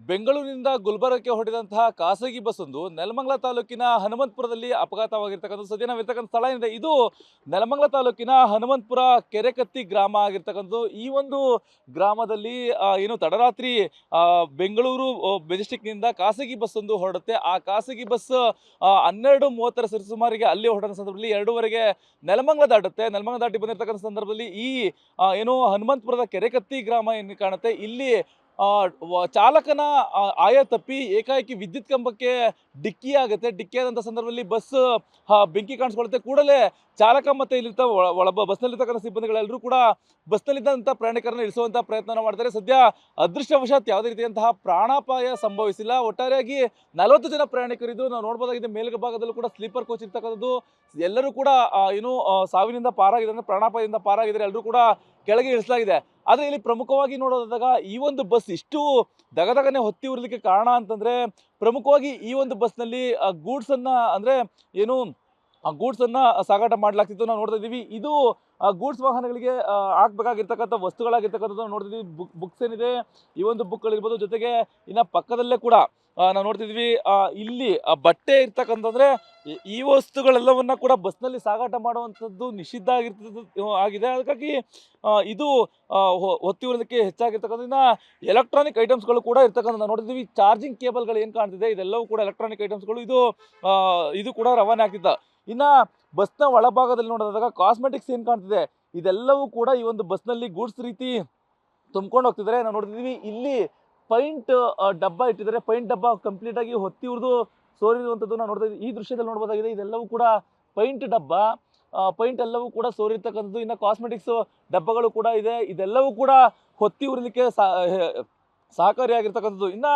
ಬೆಂಗಳೂರಿನಿಂದ ಗುಲ್ಬರ್ಗಕ್ಕೆ ಹೊಡೆದಂತಹ ಖಾಸಗಿ ಬಸ್ ಒಂದು ನೆಲಮಂಗಲ ತಾಲೂಕಿನ ಹನುಮಂತಪುರದಲ್ಲಿ ಅಪಘಾತವಾಗಿರ್ತಕ್ಕಂಥ ಸದ್ಯ ನಾವಿರ್ತಕ್ಕಂಥ ಸ್ಥಳ ಏನಿದೆ, ಇದು ನೆಲಮಂಗಲ ತಾಲೂಕಿನ ಹನುಮಂತಪುರ ಕೆರೆಕತ್ತಿ ಗ್ರಾಮ ಆಗಿರ್ತಕ್ಕಂಥದ್ದು. ಈ ಒಂದು ಗ್ರಾಮದಲ್ಲಿ ಏನು ತಡರಾತ್ರಿ ಬೆಂಗಳೂರು ಮೆಜೆಸ್ಟಿಕ್ನಿಂದ ಖಾಸಗಿ ಬಸ್ ಒಂದು ಹೊರಡುತ್ತೆ. ಆ ಖಾಸಗಿ ಬಸ್ ಹನ್ನೆರಡು ಮೂವತ್ತರ ಸರಿಸುಮಾರಿಗೆ ಅಲ್ಲಿ ಹೊರಡ ಸಂದರ್ಭದಲ್ಲಿ ಎರಡೂವರೆಗೆ ನೆಲಮಂಗಲ ದಾಟುತ್ತೆ. ನೆಲಮಂಗಲ ದಾಟಿ ಬಂದಿರತಕ್ಕಂಥ ಸಂದರ್ಭದಲ್ಲಿ ಈ ಏನು ಹನುಮಂತಪುರದ ಕೆರೆಕತ್ತಿ ಗ್ರಾಮ ಏನು ಕಾಣುತ್ತೆ? ಇಲ್ಲಿ ಚಾಲಕನ ಆಯ ತಪ್ಪಿ ಏಕಾಏಕಿ ವಿದ್ಯುತ್ ಕಂಬಕ್ಕೆ ಡಿಕ್ಕಿ ಆಗುತ್ತೆ. ಡಿಕ್ಕಿ ಆದಂಥ ಸಂದರ್ಭದಲ್ಲಿ ಬಸ್ ಬೆಂಕಿ ಕಾಣಿಸ್ಕೊಳ್ಳುತ್ತೆ. ಕೂಡಲೇ ಚಾಲಕ ಮತ್ತೆ ಇಲ್ಲಿರ್ತ ಒಳ ಬಸ್ನಲ್ಲಿರ್ತಕ್ಕಂಥ ಸಿಬ್ಬಂದಿಗಳೆಲ್ಲರೂ ಕೂಡ ಬಸ್ನಲ್ಲಿದ್ದಂಥ ಪ್ರಯಾಣಿಕರನ್ನು ಇಳಿಸುವಂಥ ಪ್ರಯತ್ನ ಮಾಡ್ತಾರೆ. ಸದ್ಯ ಅದೃಷ್ಟವಶಾತ್ ಯಾವುದೇ ರೀತಿಯಂತಹ ಪ್ರಾಣಾಪಾಯ ಸಂಭವಿಸಿಲ್ಲ. ಒಟ್ಟಾರೆಯಾಗಿ ನಲವತ್ತು ಜನ ಪ್ರಯಾಣಿಕರಿದ್ದು ನಾವು ನೋಡ್ಬೋದಾಗಿದೆ. ಮೇಲ್ಗ ಭಾಗದಲ್ಲೂ ಕೂಡ ಸ್ಲೀಪರ್ ಕೋಚ್ ಇರ್ತಕ್ಕಂಥದ್ದು. ಎಲ್ಲರೂ ಕೂಡ ಏನು ಸಾವಿನಿಂದ ಪಾರಾಗಿದ್ದಾರೆ ಪ್ರಾಣಾಪಾಯದಿಂದ ಪಾರಾಗಿದ್ದಾರೆ. ಎಲ್ಲರೂ ಕೂಡ ಕೆಳಗೆ ಇಳಿಸಲಾಗಿದೆ. ಆದರೆ ಇಲ್ಲಿ ಪ್ರಮುಖವಾಗಿ ನೋಡೋದಾದಾಗ ಈ ಒಂದು ಬಸ್ ಇಷ್ಟು ದಗದಗನೆ ಹೊತ್ತಿ ಉರ್ಲಿಕ್ಕೆ ಕಾರಣ ಅಂತಂದ್ರೆ ಪ್ರಮುಖವಾಗಿ ಈ ಒಂದು ಬಸ್ನಲ್ಲಿ ಗೂಡ್ಸ್ ಅನ್ನ ಅಂದ್ರೆ ಏನು, ಆ ಗೂಡ್ಸ್ ಅನ್ನ ಸಾಗಾಟ ಮಾಡಲಾಗ್ತಿತ್ತು ನಾವು ನೋಡ್ತಾ ಇದೀವಿ ಇದು ಗೂಡ್ಸ್ ವಾಹನಗಳಿಗೆ ಹಾಕ್ಬೇಕಾಗಿರ್ತಕ್ಕಂಥ ವಸ್ತುಗಳಾಗಿರ್ತಕ್ಕಂಥದ್ದು ನೋಡ್ತಿದ್ದೀವಿ ಬುಕ್ ಬುಕ್ಸ್ ಏನಿದೆ, ಈ ಒಂದು ಬುಕ್ಗಳಿರ್ಬೋದು ಜೊತೆಗೆ ಇನ್ನ ಪಕ್ಕದಲ್ಲೇ ಕೂಡ ನಾವು ನೋಡ್ತಿದ್ವಿ ಇಲ್ಲಿ ಬಟ್ಟೆ ಇರ್ತಕ್ಕಂಥದ್ರೆ ಈ- ವಸ್ತುಗಳೆಲ್ಲವನ್ನ ಕೂಡ ಬಸ್ನಲ್ಲಿ ಸಾಗಾಟ ಮಾಡುವಂಥದ್ದು ನಿಷಿದ್ಧ ಆಗಿರ್ತದ್ದು ಆಗಿದೆ. ಅದಕ್ಕಾಗಿ ಇದು ಹೊತ್ತಿ ಉರೋದಕ್ಕೆ ಹೆಚ್ಚಾಗಿರ್ತಕ್ಕಂಥ ಎಲೆಕ್ಟ್ರಾನಿಕ್ ಐಟಮ್ಸ್ಗಳು ಕೂಡ ಇರ್ತಕ್ಕಂಥ ನಾವು ನೋಡ್ತಿದ್ವಿ, ಚಾರ್ಜಿಂಗ್ ಕೇಬಲ್ಗಳು ಏನು ಕಾಣ್ತಿದೆ, ಇದೆಲ್ಲವೂ ಕೂಡ ಎಲೆಕ್ಟ್ರಾನಿಕ್ ಐಟಮ್ಸ್ಗಳು. ಇದು ಇದು ಕೂಡ ರವಾನೆ ಆಗ್ತಿದ್ದ. ಇನ್ನ ಬಸ್ನ ಒಳಭಾಗದಲ್ಲಿ ನೋಡಿದಾಗ ಕಾಸ್ಮೆಟಿಕ್ಸ್ ಏನು ಕಾಣ್ತಿದೆ, ಇದೆಲ್ಲವೂ ಕೂಡ ಈ ಒಂದು ಬಸ್ನಲ್ಲಿ ಗೂಡ್ಸ್ ರೀತಿ ತುಂಬ್ಕೊಂಡು ಹೋಗ್ತಿದ್ದಾರೆ ನಾವು ನೋಡ್ತಿದ್ದೀವಿ ಇಲ್ಲಿ ಪೈಂಟ್ ಡಬ್ಬ ಇಟ್ಟಿದ್ದಾರೆ. ಪೈಂಟ್ ಡಬ್ಬ ಕಂಪ್ಲೀಟ್ ಆಗಿ ಹೊತ್ತಿ ಉರಿದು ಸೋರಿರುವಂಥದ್ದು ನಾವು ನೋಡ್ತಾ ಇದ್ದೀವಿ ಈ ದೃಶ್ಯದಲ್ಲಿ ನೋಡ್ಬೋದಾಗಿದೆ, ಇದೆಲ್ಲವೂ ಕೂಡ ಪೈಂಟ್ ಡಬ್ಬ. ಪೈಂಟ್ ಎಲ್ಲವೂ ಕೂಡ ಸೋರಿರ್ತಕ್ಕಂಥದ್ದು ಇನ್ನು ಕಾಸ್ಮೆಟಿಕ್ಸ್ ಡಬ್ಬಗಳು ಕೂಡ ಇದೆ. ಇದೆಲ್ಲವೂ ಕೂಡ ಹೊತ್ತಿ ಉರಿಲಿಕ್ಕೆ ಸಹಕಾರಿಯಾಗಿರ್ತಕ್ಕಂಥದ್ದು. ಇನ್ನು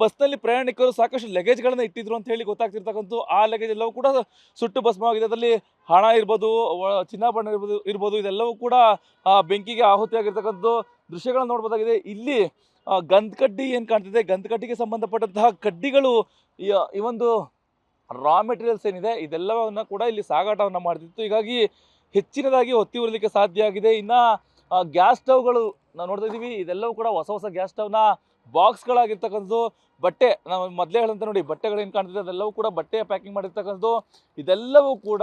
ಬಸ್ನಲ್ಲಿ ಪ್ರಯಾಣಿಕರು ಸಾಕಷ್ಟು ಲಗೇಜ್ಗಳನ್ನ ಇಟ್ಟಿದ್ರು ಅಂತ ಹೇಳಿ ಗೊತ್ತಾಗ್ತಿರ್ತಕ್ಕಂಥದ್ದು. ಆ ಲಗೇಜ್ ಎಲ್ಲವೂ ಕೂಡ ಸುಟ್ಟು ಭಸ್ಮವಾಗಿದೆ. ಅದರಲ್ಲಿ ಹಣ ಇರ್ಬೋದು ಚಿನ್ನಾಭರಣ ಇರ್ಬೋದು ಇರ್ಬೋದು. ಇದೆಲ್ಲವೂ ಕೂಡ ಬೆಂಕಿಗೆ ಆಹುತಿಯಾಗಿರ್ತಕ್ಕಂಥದ್ದು. ದೃಶ್ಯಗಳನ್ನ ನೋಡ್ಬೋದಾಗಿದೆ. ಇಲ್ಲಿ ಗಂಧಕಡ್ಡಿ ಗಂಧ್ ಏನು ಕಾಣ್ತಿದೆ? ಗಂಧಕಡ್ಡಿಗೆ ಸಂಬಂಧಪಟ್ಟಂತಹ ಕಡ್ಡಿಗಳು, ಈ ಒಂದು ರಾ ಮೆಟೀರಿಯಲ್ಸ್ ಏನಿದೆ, ಇದೆಲ್ಲವನ್ನ ಕೂಡ ಇಲ್ಲಿ ಸಾಗಾಟವನ್ನು ಮಾಡ್ತಿತ್ತು. ಹೀಗಾಗಿ ಹೆಚ್ಚಿನದಾಗಿ ಹೊತ್ತಿ ಉರಲಿಕ್ಕೆ ಸಾಧ್ಯ ಆಗಿದೆ. ಇನ್ನು ಗ್ಯಾಸ್ ಸ್ಟವ್ಗಳು ನಾವು ನೋಡ್ತಾ ಇದ್ದೀವಿ. ಇದೆಲ್ಲವೂ ಕೂಡ ಹೊಸ ಹೊಸ ಗ್ಯಾಸ್ ಸ್ಟವ್ನ ಬಾಕ್ಸ್ಗಳಾಗಿರ್ತಕ್ಕಂಥದ್ದು ಬಟ್ಟೆ, ನಾವು ಮೊದಲೇ ಹೇಳಂತ ನೋಡಿ ಬಟ್ಟೆಗಳು ಏನು ಕಾಣ್ತಿದೆ? ಅದೆಲ್ಲವೂ ಕೂಡ ಬಟ್ಟೆ ಪ್ಯಾಕಿಂಗ್ ಮಾಡಿರ್ತಕ್ಕಂಥದ್ದು. ಇದೆಲ್ಲವೂ ಕೂಡ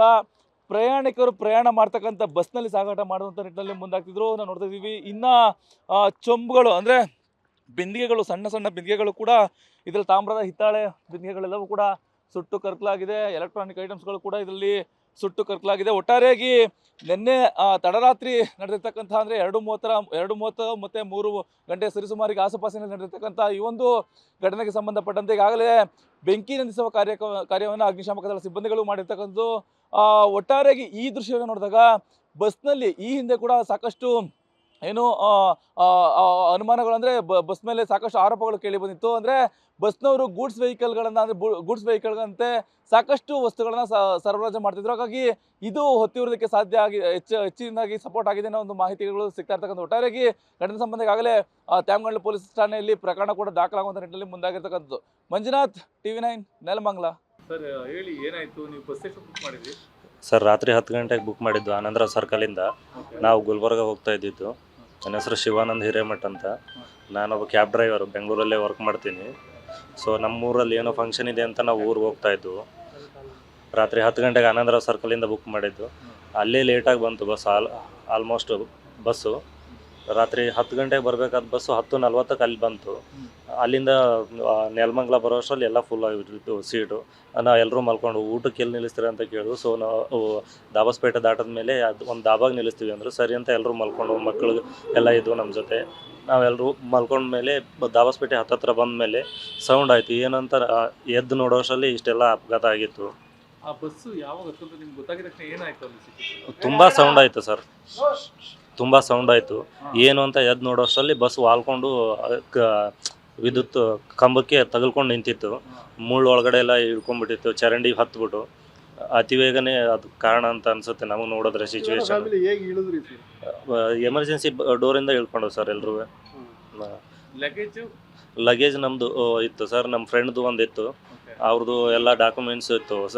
ಪ್ರಯಾಣಿಕರು ಪ್ರಯಾಣ ಮಾಡ್ತಕ್ಕಂಥ ಬಸ್ನಲ್ಲಿ ಸಾಗಾಟ ಮಾಡುವಂಥ ನಿಟ್ಟಿನಲ್ಲಿ ಮುಂದಾಗ್ತಿದ್ರು. ನಾವು ನೋಡ್ತಾ ಇದ್ದೀವಿ. ಇನ್ನು ಚೊಂಬುಗಳು ಅಂದರೆ ಬಿಂದಿಗೆಗಳು, ಸಣ್ಣ ಸಣ್ಣ ಬಿಂದಿಗೆಗಳು ಕೂಡ ಇದರಲ್ಲಿ ತಾಮ್ರದ ಹಿತ್ತಾಳೆ ಬಿಂದಿಗೆಗಳೆಲ್ಲವೂ ಕೂಡ ಸುಟ್ಟು ಕರ್ಕಲಾಗಿದೆ. ಎಲೆಕ್ಟ್ರಾನಿಕ್ ಐಟಮ್ಸ್ಗಳು ಕೂಡ ಇದರಲ್ಲಿ ಸುಟ್ಟು ಕರ್ಕಲಾಗಿದೆ. ಒಟ್ಟಾರೆಯಾಗಿ ನಿನ್ನೆ ತಡರಾತ್ರಿ ನಡೆದಿರ್ತಕ್ಕಂಥ ಅಂದರೆ ಎರಡು ಮೂವತ್ತರ, ಎರಡು ಮೂವತ್ತು ಮತ್ತು ಮೂರು ಗಂಟೆ ಸರಿಸುಮಾರಿಗೆ ಆಸುಪಾಸಿನಲ್ಲಿ ನಡೆದಿರ್ತಕ್ಕಂಥ ಈ ಒಂದು ಘಟನೆಗೆ ಸಂಬಂಧಪಟ್ಟಂತೆ ಈಗಾಗಲೇ ಬೆಂಕಿ ನಂದಿಸುವ ಕಾರ್ಯ ಕಾರ್ಯವನ್ನು ಅಗ್ನಿಶಾಮಕ ಸಿಬ್ಬಂದಿಗಳು ಮಾಡಿರ್ತಕ್ಕಂಥದ್ದು. ಒಟ್ಟಾರೆಯಾಗಿ ಈ ದೃಶ್ಯವನ್ನು ನೋಡಿದಾಗ ಬಸ್ನಲ್ಲಿ ಈ ಹಿಂದೆ ಕೂಡ ಸಾಕಷ್ಟು ಏನು ಬ ಅನುಮಾನಗಳು ಅಂದರೆ ಬಸ್ ಮೇಲೆ ಸಾಕಷ್ಟು ಆರೋಪಗಳು ಕೇಳಿ ಬಂದಿತ್ತು. ಅಂದರೆ ಬಸ್ನವರು ಗೂಡ್ಸ್ ವೆಹಿಕಲ್ಗಳನ್ನು ಅಂದರೆ ಗೂಡ್ಸ್ ವೆಹಿಕಲ್ಗಳಂತೆ ಸಾಕಷ್ಟು ವಸ್ತುಗಳನ್ನು ಸ- ಸರಬರಾಜು ಮಾಡ್ತಿದ್ರು. ಹಾಗಾಗಿ ಇದು ಹೊತ್ತಿರೋದಕ್ಕೆ ಸಾಧ್ಯ ಆಗಿ ಹೆಚ್ಚು ಹೆಚ್ಚಿನದಾಗಿ ಸಪೋರ್ಟ್ ಆಗಿದೆ ಅನ್ನೋ ಒಂದು ಮಾಹಿತಿಗಳು ಸಿಗ್ತಾ ಇರ್ತಕ್ಕಂಥ ಒಟ್ಟಾರೆಯಾಗಿ ಘಟನೆ ಸಂಬಂಧ ಈಗಾಗಲೇ ತ್ಯಾಮಗಂಡ್ಲು ಪೊಲೀಸ್ ಠಾಣೆಯಲ್ಲಿ ಪ್ರಕರಣ ಕೂಡ ದಾಖಲಾಗುವಂಥ ನಿಟ್ಟಿನಲ್ಲಿ ಮುಂದಾಗಿರ್ತಕ್ಕಂಥದ್ದು. Manjunath T V nine Nelamangala. Sir ಹೇಳಿ ಏನಾಯಿತು? ನೀವು ಬಸ್ ಎಷ್ಟು ಬುಕ್ ಮಾಡಿದ್ರಿ? ಸರ್ ರಾತ್ರಿ ಹತ್ತು ಗಂಟೆಗೆ ಬುಕ್ ಮಾಡಿದ್ದು ಆನಂದ್ರ ಸರ್ಕಲಿಂದ ನಾವು ಗುಲ್ಬರ್ಗ ಹೋಗ್ತಾ ಇದ್ದಿದ್ದು. ನನ್ನ ಹೆಸರು ಶಿವಾನಂದ್ ಹಿರೇಮಠ್ ಅಂತ. ನಾನೊಬ್ಬ ಕ್ಯಾಬ್ ಡ್ರೈವರ್ ಬೆಂಗಳೂರಲ್ಲೇ ವರ್ಕ್ ಮಾಡ್ತೀನಿ. ಸೊ ನಮ್ಮೂರಲ್ಲಿ ಏನೋ ಫಂಕ್ಷನ್ ಇದೆ ಅಂತ ನಾವು ಊರಿಗೆ ಹೋಗ್ತಾ ಇದ್ವು. ರಾತ್ರಿ ಹತ್ತು ಗಂಟೆಗೆ ಆನಂದರಾವ್ ಸರ್ಕಲಿಂದ ಬುಕ್ ಮಾಡಿದ್ದು. ಅಲ್ಲೇ ಲೇಟಾಗಿ ಬಂತು ಬಸ್, ಆಲ್ ಆಲ್ಮೋಸ್ಟ್ ಬಸ್ಸು. ರಾತ್ರಿ ಹತ್ತು ಗಂಟೆಗೆ ಬರಬೇಕಾದ ಬಸ್ಸು ಹತ್ತು ನಲ್ವತ್ತಕ್ಕೆ ಅಲ್ಲಿ ಬಂತು. ಅಲ್ಲಿಂದ ನೆಲಮಂಗ್ಲ ನೆಲಮಂಗಲ ಬರೋ ಅಷ್ಟರಲ್ಲಿ ಎಲ್ಲ ಫುಲ್ ಆಗಿಬಿಟ್ಟಿತ್ತು ಸೀಟು ನಾವು ಎಲ್ಲರೂ ಮಲ್ಕೊಂಡು ಊಟಕ್ಕೆ ಎಲ್ಲಿ ನಿಲ್ಲಿಸ್ತೀರ ಅಂತ ಕೇಳಿದ್ರು. ಸೊ ನಾವು ದಾಬಸ್ಪೇಟೆ ದಾಟದ ಮೇಲೆ ಅದು ಒಂದು ದಾಬಾಗ ನಿಲ್ಲಿಸ್ತೀವಿ ಅಂದರು. ಸರಿ ಅಂತ ಎಲ್ಲರೂ ಮಲ್ಕೊಂಡು ಮಕ್ಕಳು ಎಲ್ಲ ಇದ್ವು ನಮ್ಮ ಜೊತೆ. ನಾವೆಲ್ಲರೂ ಮಲ್ಕೊಂಡ ಮೇಲೆ ಬ- ದಾಬಸ್ಪೇಟೆ ಹತ್ತತ್ರ ಬಂದ ಮೇಲೆ ಸೌಂಡ್ ಆಯಿತು. ಏನಂತ ಎದ್ದು ನೋಡೋಷ್ಟರಲ್ಲಿ ಇಷ್ಟೆಲ್ಲ ಅಪಘಾತ ಆಗಿತ್ತು. ಆ ಬಸ್ಸು ಯಾವಾಗ ಗೊತ್ತಾಗಿದ ಏನಾಯ್ತು ತುಂಬ ಸೌಂಡ್ ಆಯಿತು ಸರ್. ತುಂಬ ಸೌಂಡ್ ಆಯಿತು. ಏನು ಅಂತ ಎದ್ದು ನೋಡೋಷ್ಟರಲ್ಲಿ ಬಸ್ ವಾಲ್ಕೊಂಡು ವಿದ್ಯುತ್ ಕಂಬಕ್ಕೆ ತಗಲ್ಕೊಂಡು ನಿಂತಿತ್ತು. ಮುಳ್ಳು ಒಳಗಡೆ ಎಲ್ಲ ಇಳ್ಕೊಂಡ್ಬಿಟ್ಟಿತ್ತು ಚರಂಡಿ ಹತ್ಬಿಟ್ಟು. ಅತಿ ವೇಗನೆ ಅದು ಕಾರಣ ಅಂತ ಅನ್ಸುತ್ತೆ ನಮಗೆ ನೋಡಿದ್ರೆ ಸಿಚುವೇಶನ್ ಎಮರ್ಜೆನ್ಸಿ ಹೇಗೆ ಇಳಿದ್ರಿ ಸರ್? ಎಮರ್ಜೆನ್ಸಿ ಡೋರಿಂದ ಇಳ್ಕೊಂಡು ಸರ್ ಎಲ್ಲರೂ ಲಗೇಜ್ ಲಗೇಜ್ ನಮ್ಮದು ಇತ್ತು ಸರ್. ನಮ್ಮ ಫ್ರೆಂಡ್ದು ಒಂದಿತ್ತು. ಅವ್ರದ್ದು ಎಲ್ಲ ಡಾಕ್ಯುಮೆಂಟ್ಸ್ ಇತ್ತು. ಸ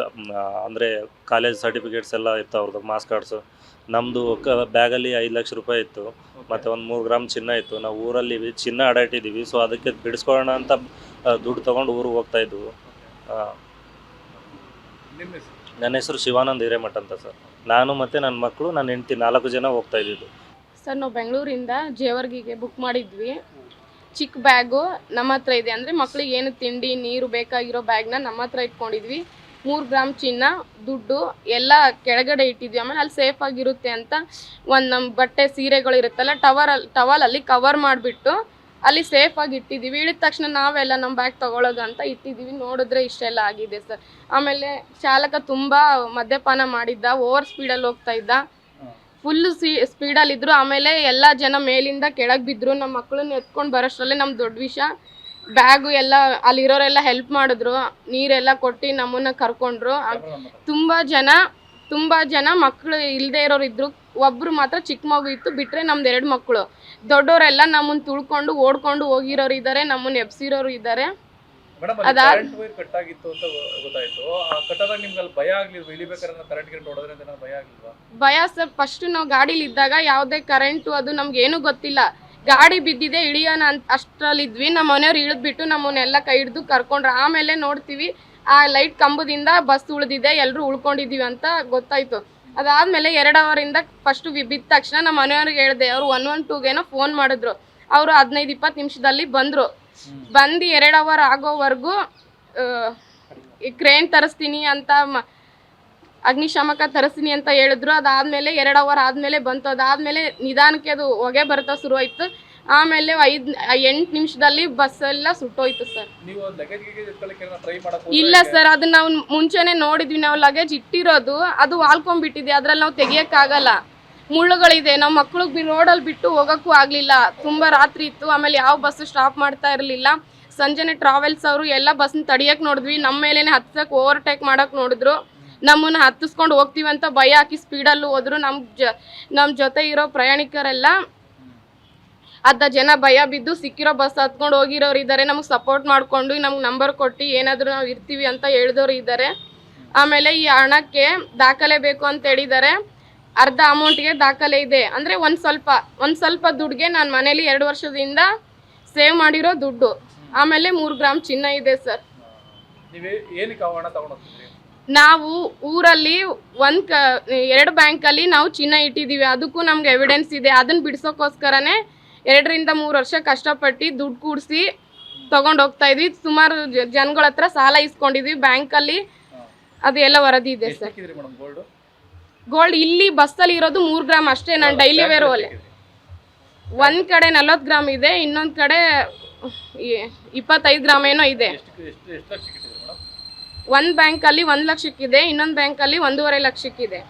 ಅಂದರೆ ಕಾಲೇಜ್ ಸರ್ಟಿಫಿಕೇಟ್ಸ್ ಎಲ್ಲ ಇತ್ತು ಅವ್ರದ್ದು ಮಾಸ್ ಕಾರ್ಡ್ಸು ನಮ್ಮದು ಕ ಬ್ಯಾಗಲ್ಲಿ ಐದು ಲಕ್ಷ ರೂಪಾಯಿ ಇತ್ತು. ಮತ್ತು ಒಂದು ಮೂರು ಗ್ರಾಮ್ ಚಿನ್ನ ಇತ್ತು. ನಾವು ಊರಲ್ಲಿ ಚಿನ್ನ ಅಡ ಇಟ್ಟಿದ್ದೀವಿ ಸೊ ಅದಕ್ಕೆ ಬಿಡಿಸ್ಕೊಳ್ಳೋಣ ಅಂತ ದುಡ್ಡು ತೊಗೊಂಡು ಊರಿಗೆ ಹೋಗ್ತಾ ಇದ್ವು. ಆ, ನಿಮ್ಮ ಹೆಸರು? ನನ್ನ ಹೆಸರು ಶಿವಾನಂದ್ ಹಿರೇಮಠ ಅಂತ ಸರ್. ನಾನು ಮತ್ತು ನನ್ನ ಮಕ್ಕಳು ನನ್ನ ಹೆಂಡತಿ ನಾಲ್ಕು ಜನ ಹೋಗ್ತಾ ಇದ್ದಿದ್ದು. ಸರ್ ನಾವು ಬೆಂಗಳೂರಿಂದ ಜೇವರ್ಗಿಗೆ ಬುಕ್ ಮಾಡಿದ್ವಿ. ಚಿಕ್ಕ ಬ್ಯಾಗು ನಮ್ಮ ಹತ್ರ ಇದೆ. ಅಂದರೆ ಮಕ್ಳಿಗೆ ಏನು ತಿಂಡಿ, ನೀರು ಬೇಕಾಗಿರೋ ಬ್ಯಾಗ್ನ ನಮ್ಮ ಹತ್ರ ಇಟ್ಕೊಂಡಿದ್ವಿ. ಮೂರು ಗ್ರಾಮ್ ಚಿನ್ನ, ದುಡ್ಡು ಎಲ್ಲ ಕೆಳಗಡೆ ಇಟ್ಟಿದ್ವಿ. ಆಮೇಲೆ ಅಲ್ಲಿ ಸೇಫ್ ಆಗಿರುತ್ತೆ ಅಂತ ಒಂದು ನಮ್ಮ ಬಟ್ಟೆ ಸೀರೆಗಳು ಇರುತ್ತಲ್ಲ ಟವಲ್ ಅಲ್ಲಿ ಕವರ್ ಮಾಡಿಬಿಟ್ಟು ಅಲ್ಲಿ ಸೇಫ್ ಆಗಿ ಇಟ್ಟಿದ್ದೀವಿ. ಇಳಿದ ತಕ್ಷಣ ನಾವೆಲ್ಲ ನಮ್ಮ ಬ್ಯಾಗ್ ತಗೊಳ್ಳೋದು ಅಂತ ಇಟ್ಟಿದ್ದೀವಿ. ನೋಡಿದ್ರೆ ಇಷ್ಟೆಲ್ಲ ಆಗಿದೆ ಸರ್. ಆಮೇಲೆ ಚಾಲಕ ತುಂಬ ಮದ್ಯಪಾನ ಮಾಡಿದ್ದ, ಓವರ್ ಸ್ಪೀಡಲ್ಲಿ ಹೋಗ್ತಾ ಇದ್ದ. ಫುಲ್ ಸ್ಪೀಡಲ್ಲಿ ಇದ್ರು. ಆಮೇಲೆ ಎಲ್ಲ ಜನ ಮೇಲಿಂದ ಕೆಳಗೆ ಬಿದ್ರು. ನಮ್ಮ ಮಕ್ಕಳನ್ನ ಎತ್ಕೊಂಡು ಬರೋಷ್ಟರಲ್ಲೇ ನಮ್ಮ ದೊಡ್ಡ ವಿಷಯ ಬ್ಯಾಗು ಎಲ್ಲ, ಅಲ್ಲಿರೋರೆಲ್ಲ ಹೆಲ್ಪ್ ಮಾಡಿದ್ರು. ನೀರೆಲ್ಲ ಕೊಟ್ಟು ನಮ್ಮನ್ನ ಕರ್ಕೊಂಡ್ರು. ತುಂಬ ತುಂಬಾ ಜನ ತುಂಬಾ ಜನ ಮಕ್ಕಳು ಇಲ್ಲದೆ ಇರೋರು ಇದ್ರು ಒಬ್ರು ಮಾತ್ರ ಚಿಕ್ಕ ಮಗು ಇತ್ತು. ಬಿಟ್ರೆ ನಮ್ದು ಎರಡು ಮಕ್ಕಳು ದೊಡ್ಡವರೆಲ್ಲ ನಮ್ಮನ್ನ ತುಳ್ಕೊಂಡು ಓಡ್ಕೊಂಡು ಹೋಗಿರೋರು ಇದ್ದಾರೆ ನಮ್ಮನ್ನ ಎಬ್ಸಿರೋರು ಇದ್ದಾರೆ ಕಟ್ ಆಗಿತ್ತು ಅಂತ ಗೊತ್ತಾಯ್ತು. ಆ ಕಟ್ಟಾದಾಗ ನಿಮ್ಗೆ ಅಲ್ಲಿ ಭಯ ಆಗ್ಲಿಲ್ವಾ? ಇಳಿಬೇಕಾದ್ರೆ ಕರೆಂಟ್ ಗಿರೆಂಟ್ ಹೊಡೆದ್ರೆ ಅಂತ ಏನಾದ್ರು ಭಯ ಆಗ್ಲಿಲ್ವಾ? ಭಯ ಸರ್ ಫಸ್ಟ್ ನಾವು ಗಾಡಿಲಿ ಇದ್ದಾಗ ಯಾವುದೇ ಕರೆಂಟು ಅದು ನಮ್ಗೆ ಏನು ಗೊತ್ತಿಲ್ಲ. ಗಾಡಿ ಬಿದ್ದಿದೆ ಇಳಿಯೋಣ ಅಂತ ಅಷ್ಟರಲ್ಲಿದ್ವಿ ನಮ್ಮ ಮನೆಯವ್ರು ಇಳಿದ್ಬಿಟ್ಟು ನಮ್ಮನ್ನೆಲ್ಲ ಕೈ ಹಿಡ್ದು ಕರ್ಕೊಂಡ್ರು. ಆಮೇಲೆ ನೋಡ್ತೀವಿ ಆ ಲೈಟ್ ಕಂಬದಿಂದ ಬಸ್ ಉಳಿದಿದೆ ಎಲ್ಲರೂ ಉಳ್ಕೊಂಡಿದ್ದೀವಿ ಅಂತ ಗೊತ್ತಾಯ್ತು. ಅದಾದ್ಮೇಲೆ ಎರಡು ಅವರಿಂದ ಫಸ್ಟ್ ಬಿದ್ದ ತಕ್ಷಣ ನಮ್ಮ ಮನೆಯವ್ರಿಗೆ ಹೇಳಿದೆ ಅವ್ರು ಒನ್ ಒನ್ ಟೂಗೇನೋ ಫೋನ್ ಮಾಡಿದ್ರು. ಅವರು ಹದಿನೈದು ಇಪ್ಪತ್ತು ನಿಮಿಷದಲ್ಲಿ ಬಂದರು. ಬಂದು ಎರಡು ಅವರ್ ಆಗೋವರೆಗೂ ಈ ಕ್ರೇನ್ ತರಿಸ್ತೀನಿ ಅಂತ ಮ- ಅಗ್ನಿಶಾಮಕ ತರಿಸ್ತೀನಿ ಅಂತ ಹೇಳಿದ್ರು. ಅದಾದಮೇಲೆ ಎರಡು ಅವರ್ ಆದ್ಮೇಲೆ ಬಂತು. ಅದಾದ್ಮೇಲೆ ನಿಧಾನಕ್ಕೆ ಅದು ಹೊಗೆ ಬರ್ತಾ ಶುರು ಆಯ್ತು ಆಮೇಲೆ ಐದ್ ಎಂಟು ನಿಮಿಷದಲ್ಲಿ ಬಸ್ ಎಲ್ಲ ಸುಟ್ಟೋಯ್ತು ಸರ್ ಇಲ್ಲ ಸರ್ ಅದನ್ನ ನಾವು ಮುಂಚೆನೆ ನೋಡಿದ್ವಿ. ನಾವು ಲಗೇಜ್ ಇಟ್ಟಿರೋದು ಅದು ವಾಲ್ಕೊಂಡ್ಬಿಟ್ಟಿದೆ. ಅದ್ರಲ್ಲಿ ನಾವು ತೆಗಿಯಕ್ಕಾಗಲ್ಲ. ಮುಳ್ಳುಗಳಿದೆ. ನಮ್ಮ ಮಕ್ಳಿಗೆ ರೋಡಲ್ಲಿ ಬಿಟ್ಟು ಹೋಗೋಕ್ಕೂ ಆಗಲಿಲ್ಲ. ತುಂಬ ರಾತ್ರಿ ಇತ್ತು. ಆಮೇಲೆ ಯಾವ ಬಸ್ ಸ್ಟಾಪ್ ಮಾಡ್ತಾ ಇರಲಿಲ್ಲ. ಸಂಜೆನೆ ಟ್ರಾವೆಲ್ಸ್ ಅವರು ಎಲ್ಲ ಬಸ್ನ ತಡಿಯೋಕೆ ನೋಡಿದ್ವಿ. ನಮ್ಮ ಮೇಲೇ ಹತ್ತಕ್ಕೆ ಓವರ್ಟೇಕ್ ಮಾಡೋಕೆ ನೋಡಿದ್ರು. ನಮ್ಮನ್ನು ಹತ್ತಿಸ್ಕೊಂಡು ಹೋಗ್ತೀವಿ ಅಂತ ಭಯ ಹಾಕಿ ಸ್ಪೀಡಲ್ಲೂ ಹೋದ್ರು. ನಮ್ಮ ಜ ನಮ್ಮ ಜೊತೆ ಇರೋ ಪ್ರಯಾಣಿಕರೆಲ್ಲ ಅರ್ಧ ಜನ ಭಯ ಬಿದ್ದು ಸಿಕ್ಕಿರೋ ಬಸ್ ಹತ್ಕೊಂಡು ಹೋಗಿರೋರು ಇದ್ದಾರೆ ನಮಗೆ ಸಪೋರ್ಟ್ ಮಾಡಿಕೊಂಡು ನಮ್ಗೆ ನಂಬರ್ ಕೊಟ್ಟು ಏನಾದರೂ ನಾವು ಇರ್ತೀವಿ ಅಂತ ಹೇಳಿದವರು ಇದ್ದಾರೆ ಆಮೇಲೆ ಈ ಹಣಕ್ಕೆ ದಾಖಲೆ ಬೇಕು ಅಂತ ಹೇಳಿದ್ದಾರೆ ಅರ್ಧ ಅಮೌಂಟ್ಗೆ ದಾಖಲೆ ಇದೆ. ಅಂದರೆ ಒಂದು ಸ್ವಲ್ಪ ಒಂದು ಸ್ವಲ್ಪ ದುಡ್ಡಿಗೆ ನಾನು ಮನೇಲಿ ಎರಡು ವರ್ಷದಿಂದ ಸೇವ್ ಮಾಡಿರೋ ದುಡ್ಡು. ಆಮೇಲೆ ಮೂರು ಗ್ರಾಮ್ ಚಿನ್ನ ಇದೆ ಸರ್. ನೀವೇ ಊರಲ್ಲಿ ಒಂದು ಕ ಎರಡು ಬ್ಯಾಂಕಲ್ಲಿ ನಾವು ಚಿನ್ನ ಇಟ್ಟಿದ್ದೀವಿ ಅದಕ್ಕೂ ನಮ್ಗೆ ಎವಿಡೆನ್ಸ್ ಇದೆ. ಅದನ್ನ ಬಿಡಿಸೋಕ್ಕೋಸ್ಕರನೇ ಎರಡರಿಂದ ಮೂರು ವರ್ಷ ಕಷ್ಟಪಟ್ಟು ದುಡ್ಡು ಕೂಡಿಸಿ ತಗೊಂಡು ಹೋಗ್ತಾ ಇದ್ವಿ. ಸುಮಾರು ಜನಗಳ ಹತ್ರ ಸಾಲ ಇಸ್ಕೊಂಡಿದ್ವಿ ಬ್ಯಾಂಕಲ್ಲಿ ಅದು ಎಲ್ಲ ವರದಿ ಇದೆ ಸರ್. ಗೋಲ್ಡ್ ಇಲ್ಲಿ ಬಸ್ಸಲ್ಲಿ ಇರೋದು ಮೂರು ಗ್ರಾಮ್ ಅಷ್ಟೇ ನಾನು ಡೈಲಿ ವೇರ್ ಒಲೆ ಒಂದು ಕಡೆ ನಲ್ವತ್ತು ಗ್ರಾಮ್ ಇದೆ ಇನ್ನೊಂದು ಕಡೆ ಇಪ್ಪತ್ತೈದು ಗ್ರಾಮ್ ಏನೋ ಇದೆ. ಒಂದು ಬ್ಯಾಂಕಲ್ಲಿ ಒಂದು ಲಕ್ಷಕ್ಕಿದೆ ಇನ್ನೊಂದು ಬ್ಯಾಂಕಲ್ಲಿ ಒಂದೂವರೆ ಲಕ್ಷಕ್ಕಿದೆ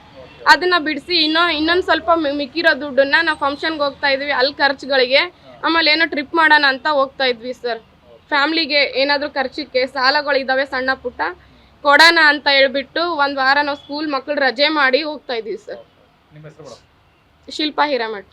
ಅದನ್ನ ಬಿಡಿಸಿ ಇನ್ನೂ ಇನ್ನೊಂದು ಸ್ವಲ್ಪ ಮಿಕ್ಕಿರೋ ದುಡ್ಡನ್ನ ನಾವು ಫಂಕ್ಷನ್ಗೆ ಹೋಗ್ತಾ ಇದ್ವಿ ಅಲ್ಲಿ ಖರ್ಚುಗಳಿಗೆ. ಆಮೇಲೆ ಏನೋ ಟ್ರಿಪ್ ಮಾಡೋಣ ಅಂತ ಹೋಗ್ತಾ ಇದ್ವಿ ಸರ್ ಫ್ಯಾಮ್ಲಿಗೆ ಏನಾದರೂ ಖರ್ಚಿಗೆ ಸಾಲಗಳಿದ್ದಾವೆ ಸಣ್ಣ ಪುಟ್ಟ. ಕೊಡೋಣ ಅಂತ ಹೇಳ್ಬಿಟ್ಟು ಒಂದು ವಾರ ನಾವು ಸ್ಕೂಲ್ ಮಕ್ಕಳು ರಜೆ ಮಾಡಿ ಹೋಗ್ತಾ ಇದ್ದೀವಿ ಸರ್ ಶಿಲ್ಪಾ ಹಿರೇಮಠ್.